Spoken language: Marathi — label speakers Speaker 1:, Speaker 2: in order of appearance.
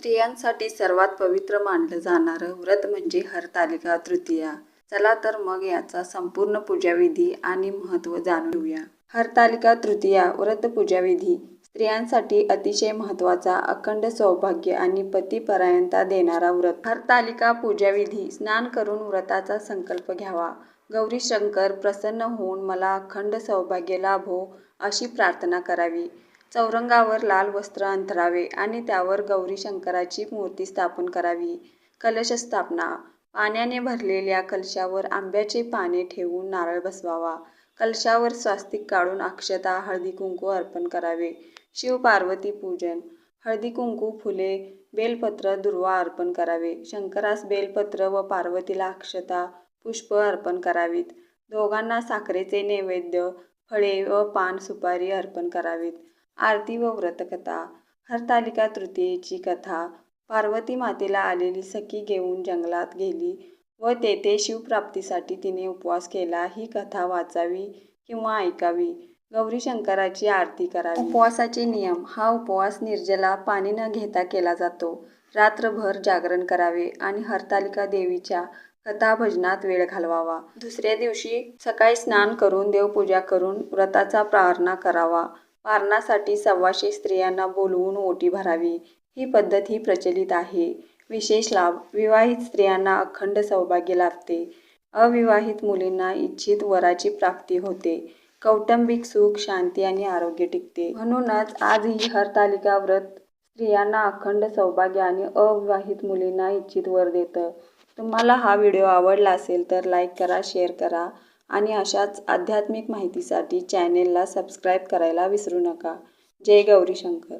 Speaker 1: स्त्रियांसाठी सर्वात पवित्र मानलं जाणारं व्रत म्हणजे हरतालिका तृतीया. चला तर मग याचा संपूर्ण पूजाविधी आणि महत्त्व जाणून घेऊया. हरतालिका तृतीया व्रत पूजाविधी. स्त्रियांसाठी अतिशय महत्त्वाचा अखंड सौभाग्य आणि पतीपरायणता देणारा व्रत. हरतालिका पूजाविधी. स्नान करून व्रताचा संकल्प घ्यावा. गौरी शंकर प्रसन्न होऊन मला अखंड सौभाग्य लाभो अशी प्रार्थना करावी. चौरंगावर लाल वस्त्र अंथरावे आणि त्यावर गौरी शंकराची मूर्ती स्थापन करावी. कलश स्थापना. पाण्याने भरलेल्या कलशावर आंब्याचे पाने ठेवून नारळ बसवावा. कलशावर स्वास्तिक काढून अक्षता हळदी कुंकू अर्पण करावे. शिव पार्वती पूजन. हळदी कुंकू फुले बेलपत्र दुर्वा अर्पण करावे. शंकरास बेलपत्र व पार्वतीला अक्षता पुष्प अर्पण करावीत. दोघांना साखरेचे नैवेद्य फळे व पान सुपारी अर्पण करावीत. आरती व व्रतकथा हरतालिका तृतीयेची कथा पार्वती मातेला आलेली सखी घेऊन जंगलात गेली व तेथे शिवप्राप्तीसाठी तिने उपवास केला ही कथा वाचावी किंवा ऐकावी? गौरी शंकराची आरती करावी. उपवासाचे नियम. हा उपवास निर्जला पाणी न घेता केला जातो. रात्रभर जागरण करावे आणि हरतालिका देवीच्या कथा भजनात वेळ घालवावा. दुसऱ्या दिवशी सकाळी स्नान करून देवपूजा करून व्रताचा प्रार्थना करावा. पारणासाठी सव्वाशे स्त्रियांना बोलवून ओटी भरावी. ही पद्धत ही प्रचलित आहे. विशेष लाभ विवाहित स्त्रियांना अखंड सौभाग्य लाभते. अविवाहित मुलींना इच्छित वराची प्राप्ती होते. कौटुंबिक सुख शांती आणि आरोग्य टिकते. म्हणूनच आज ही हरतालिका व्रत स्त्रियांना अखंड सौभाग्य आणि अविवाहित मुलींना इच्छित वर देतं. तुम्हाला हा व्हिडिओ आवडला असेल तर लाईक करा शेअर करा. आणि अशाच आध्यात्मिक माहितीसाठी चॅनेलला सबस्क्राईब करायला विसरू नका. जय गौरी शंकर